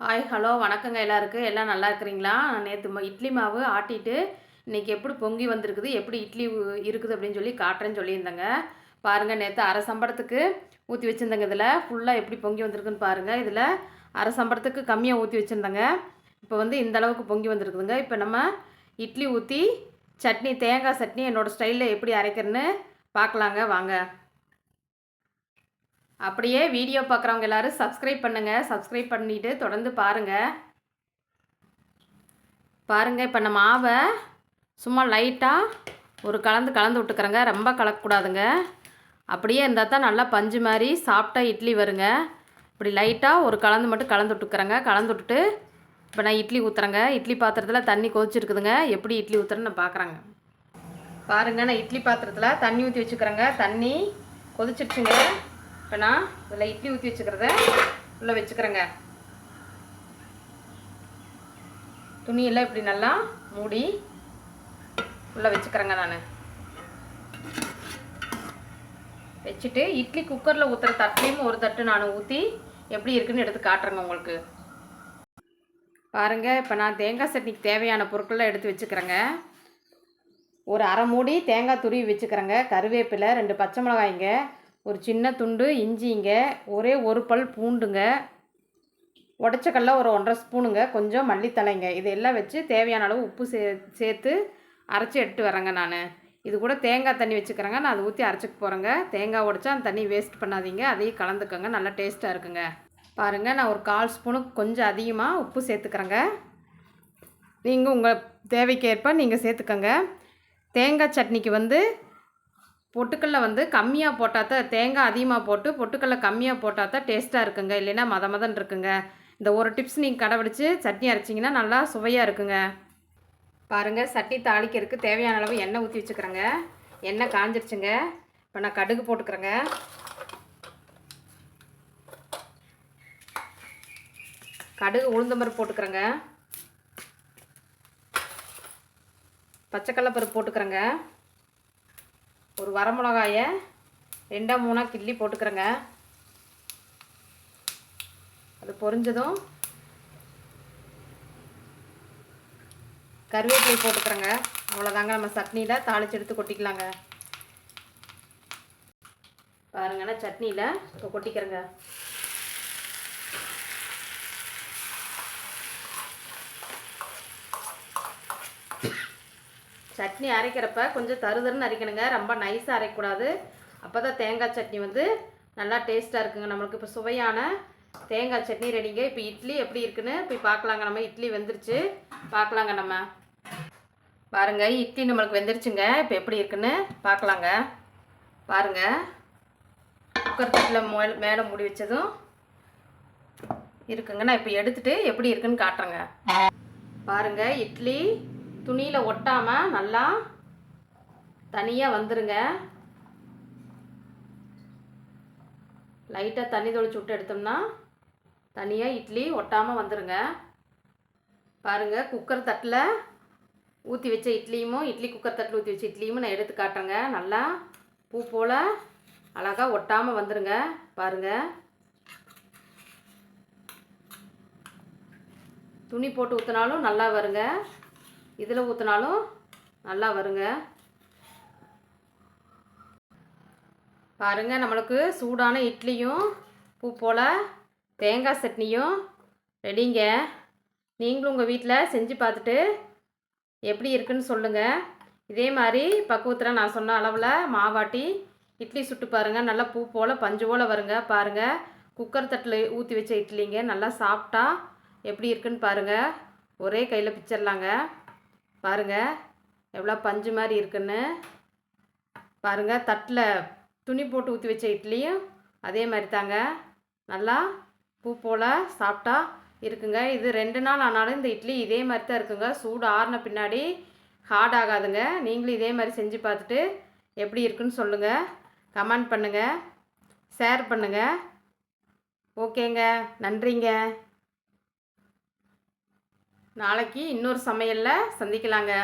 Hi hello வணக்கங்க எல்லாருக்கும். எல்லாம் நல்லா இருக்கிறீங்களா? நேற்று இட்லி மாவு ஆட்டிட்டு இன்றைக்கி எப்படி பொங்கி வந்திருக்குது எப்படி இட்லி இருக்குது அப்படின்னு சொல்லி காட்டுறேன்னு சொல்லியிருந்தேங்க. பாருங்கள் நேற்று அரை சம்பளத்துக்கு ஊற்றி வச்சுருந்தேங்க இதில். ஃபுல்லாக எப்படி பொங்கி வந்திருக்குன்னு பாருங்கள் இதில் அரை சம்பளத்துக்கு கம்மியாக ஊற்றி வச்சுருந்தேங்க. இப்போ வந்து இந்த அளவுக்கு பொங்கி வந்திருக்குதுங்க. இப்போ நம்ம இட்லி ஊற்றி சட்னி தேங்காய் சட்னி என்னோடய ஸ்டைலில் எப்படி அரைக்கிறேன்னு பார்க்கலாங்க வாங்க. அப்படியே வீடியோ பார்க்குறவங்க எல்லாரும் சப்ஸ்கிரைப் பண்ணுங்கள் சப்ஸ்கிரைப் பண்ணிவிட்டு தொடர்ந்து பாருங்கள் பாருங்கள் இப்போ நம்ம மாவை சும்மா லைட்டாக ஒரு கலந்து கலந்து விட்டுக்கிறேங்க. ரொம்ப கலக்கக்கூடாதுங்க. அப்படியே இருந்தால் தான் நல்லா பஞ்சு மாதிரி சாப்பிட்டா இட்லி வருங்க. இப்படி லைட்டாக ஒரு கலந்து மட்டும் கலந்து விட்டுக்கிறேங்க. கலந்து விட்டுட்டு இப்போ நான் இட்லி ஊற்றுறேங்க இட்லி பாத்திரத்தில் தண்ணி கொதிச்சிருக்குதுங்க. எப்படி இட்லி ஊற்றுறேன்னு நான் பார்க்குறேங்க பாருங்கள் நான் இட்லி பாத்திரத்தில் தண்ணி ஊற்றி வச்சுக்கிறேங்க. தண்ணி கொதிச்சிருச்சுங்க. இப்போ நான் இதில் இட்லி ஊற்றி வச்சுக்கிறத உள்ளே வச்சுக்கிறேங்க. துணியெல்லாம் இப்படி நல்லா மூடி உள்ளே வச்சுக்கிறேங்க நான். வச்சுட்டு இட்லி குக்கரில் ஊற்றுற தட்டையும் ஒரு தட்டு நான் ஊற்றி எப்படி இருக்குன்னு எடுத்து காட்டுறேங்க உங்களுக்கு. பாருங்கள் இப்போ நான் தேங்காய் சட்னிக்கு தேவையான பொருட்கள்லாம் எடுத்து வச்சுக்கிறேங்க. ஒரு அரை மூடி தேங்காய் துருவி வச்சுக்கிறேங்க. கருவேப்பிலை ரெண்டு பச்சை மிளகாய்ங்க ஒரு சின்ன துண்டு இஞ்சிங்க ஒரே ஒரு பல் பூண்டுங்க. உடச்சக்கல்ல ஒரு ஒன்றரை ஸ்பூனுங்க. கொஞ்சம் மல்லித்தலைங்க இது எல்லாம் வச்சு தேவையான அளவு உப்பு சே சேர்த்து அரைச்சி எடுத்து வரேங்க நான். இது கூட தேங்காய் தண்ணி வச்சுக்கிறேங்க. நான் அதை ஊற்றி அரைச்சிக்க போகிறேங்க தேங்காய் உடச்சா அந்த தண்ணி வேஸ்ட் பண்ணாதீங்க. அதையும் கலந்துக்கோங்க. நல்லா டேஸ்ட்டாக இருக்குங்க. பாருங்கள் நான் ஒரு கால் ஸ்பூனுக்கு கொஞ்சம் அதிகமாக உப்பு சேர்த்துக்கிறேங்க. நீங்கள் உங்கள் தேவைக்கேற்ப நீங்கள் சேர்த்துக்கோங்க. தேங்காய் சட்னிக்கு வந்து பொட்டுக்கல்ல வந்து கம்மியாக போட்டால் தான் தேங்காய் அதிகமாக போட்டு பொட்டுக்கல்ல கம்மியாக போட்டால் தான் டேஸ்ட்டாக இருக்குங்க. இல்லைன்னா மத மதன் இருக்குங்க. இந்த ஒரு டிப்ஸ் நீங்கள் கடைபிடிச்சு சட்னி அரைச்சிங்கன்னா நல்லா சுவையாக இருக்குங்க. பாருங்கள் சட்னி தாளிக்கிறதுக்கு தேவையான அளவு எண்ணெய் ஊற்றி வச்சுக்கிறேங்க. எண்ணெய் காஞ்சிருச்சுங்க. இப்போ நான் கடுகு போட்டுக்கிறேங்க. கடுகு உளுந்தம்பருப்பு போட்டுக்கிறேங்க. பச்சைக்கடலை பருப்பு போட்டுக்கிறேங்க. ஒரு வரமிளகாயை ரெண்டாக மூணாக கிள்ளி போட்டுக்கிறேங்க. அது பொரிஞ்சதும் கருவேப்பிலை போட்டுக்கிறேங்க. அவ்வளோதாங்க நம்ம சட்னியில் தாளிச்சு எடுத்து கொட்டிக்கலாங்க. பாருங்கன்னா சட்னியில் இப்போ கொட்டிக்கிறேங்க. சட்னி அரைக்கிறப்ப கொஞ்சம் தருதருன்னு அரைக்கணுங்க. ரொம்ப நைஸாக அரைக்கக்கூடாது. அப்போ தான் தேங்காய் சட்னி வந்து நல்லா டேஸ்ட்டாக இருக்குங்க. நம்மளுக்கு இப்போ சுவையான தேங்காய் சட்னி ரெடிங்க இப்போ இட்லி எப்படி இருக்குன்னு போய் பார்க்கலாங்க. நம்ம இட்லி வெந்துருச்சு. பார்க்கலாங்க நம்ம. பாருங்க இட்லி நம்மளுக்கு வெந்துருச்சுங்க. இப்போ எப்படி இருக்குன்னு பார்க்கலாங்க. பாருங்க. குக்கர் தட்டில் மே மேலே மூடி வச்சதும் இருக்குங்க. நான் இப்போ எடுத்துகிட்டு எப்படி இருக்குன்னு காட்டுறேங்க. பாருங்க இட்லி துணியில் ஒட்டாமல் நல்லா தனியாக வந்துருங்க. லைட்டாக தண்ணி தொளிச்சு விட்டு எடுத்தோம்னா தனியாக இட்லி ஒட்டாமல் வந்துருங்க. பாருங்கள் குக்கர் தட்டில் ஊற்றி வச்ச இட்லியும் இட்லி குக்கர் தட்டில் ஊற்றி வச்ச இட்லியும் நான் எடுத்து காட்டுறேங்க. நல்லா பூ போல் அழகாக ஒட்டாமல் வந்துருங்க. பாருங்கள் துணி போட்டு ஊற்றினாலும் நல்லா வருங்க. இதில் ஊற்றினாலும் நல்லா வருங்க. பாருங்கள் நம்மளுக்கு சூடான இட்லியும் பூ போல் தேங்காய் சட்னியும் ரெடிங்க. நீங்களும் உங்கள் வீட்டில் செஞ்சு பார்த்துட்டு எப்படி இருக்குன்னு சொல்லுங்கள் இதே மாதிரி பக்குவத்தில் நான் சொன்ன அளவில் மாவாட்டி இட்லி சுட்டு பாருங்கள் நல்லா பூ போல் பஞ்சு போல் வருங்க. பாருங்கள் குக்கர் தட்டில் ஊற்றி வச்ச இட்லிங்க. நல்லா சாப்பிட்டா எப்படி இருக்குன்னு பாருங்கள் ஒரே கையில் பிச்சிடலாங்க பாருங்கள் எவ்வளோ பஞ்சு மாதிரி இருக்குன்னு. பாருங்கள் தட்டில் துணி போட்டு ஊற்றி வச்ச இட்லியும் அதே மாதிரி தாங்க. நல்லா பூ போல் சாப்பிட்டா இருக்குங்க. இது ரெண்டு நாள் ஆனாலும் இந்த இட்லி இதே மாதிரி தான் இருக்குங்க. சூடு ஆறின பின்னாடி ஹார்ட் ஆகாதுங்க. நீங்களும் இதே மாதிரி செஞ்சு பார்த்துட்டு எப்படி இருக்குன்னு சொல்லுங்கள் கமெண்ட் பண்ணுங்கள் ஷேர் பண்ணுங்கள் ஓகேங்க. நன்றிங்க. நாளைக்கு இன்னொரு சமையலில் சந்திக்கலாங்க.